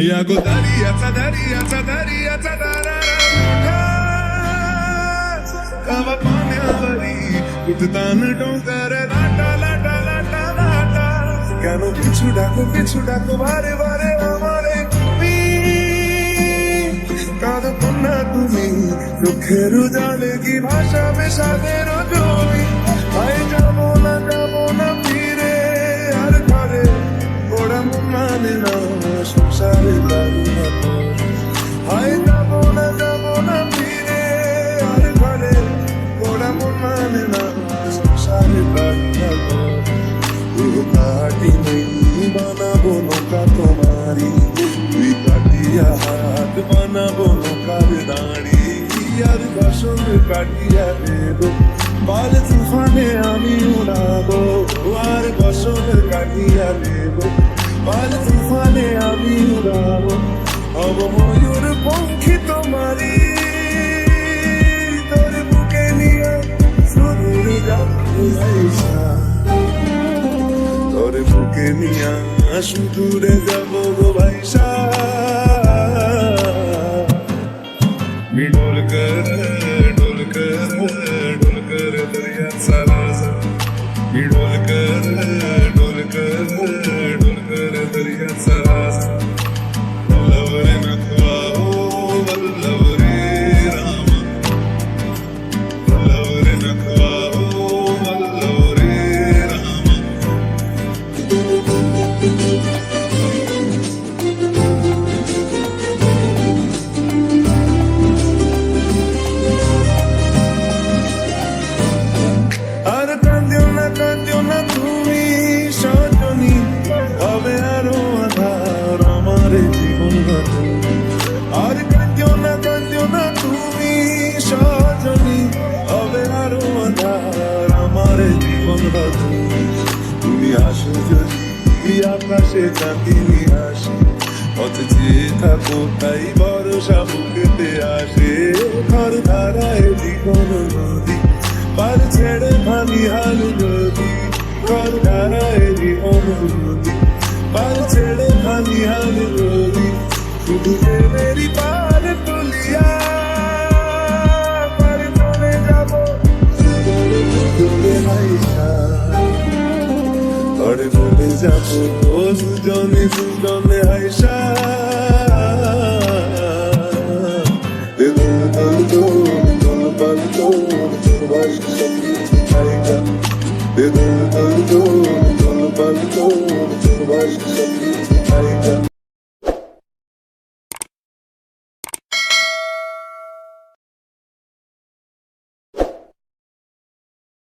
E a godaria, tadaria, tadaria, tadara, Kava panyavari, uttan dongare, lata, lata, lata, lata. কেন পিছু ডাকো পিছু ডাকো বারে বারে আমারে তুমি কাঁদো না তুমি দুঃখের জালে কি ভাষা মেশাদের জমি সংসারে দারু না আয় যাব না যাব না ফিরে, আর ঘরে ওরা মন না সংসারে দারু না পুরো কাটি নেই, বানাবো নৌকা তোমারি তুই কাটিয়া হাত বানাবো নৌকার দাঁড়ি। আর বাসন কাটিয়া দেব, বাল তুফানে আমি উড়াবো। আর বাসন কাটিয়া দেব। বাল তুফানে আমি উড়াবো হব ময়ূর পঙ্খী তোমারি তোর বুকে নিয়ে সুদূর তোরে বুকে নিয়া সুদূরে যাব গো ভাইসা। আর কান্দিও না কান্দিও না তুমি সজনী হবে তুমি আসো যদি আকাশে চাঁদিনি আসি পথ চেয়ে থাকো তাই ভরসা আসে ঘর ধারায় জীবন নদী পার ছেড়ে ভাঙি হাল নদী ঘর ধারায় জীবন নদী পার ছেড়ে ভাঙি হাল নদী তুলিয়ে মেরি পার তুলিয়া পার মনে যাব দূরে হাইসা তরে মনে যাব দুজনে দুজনে হাইসা Dolu dolu dolu dolu dolu dolu dolu dolu dolu dolu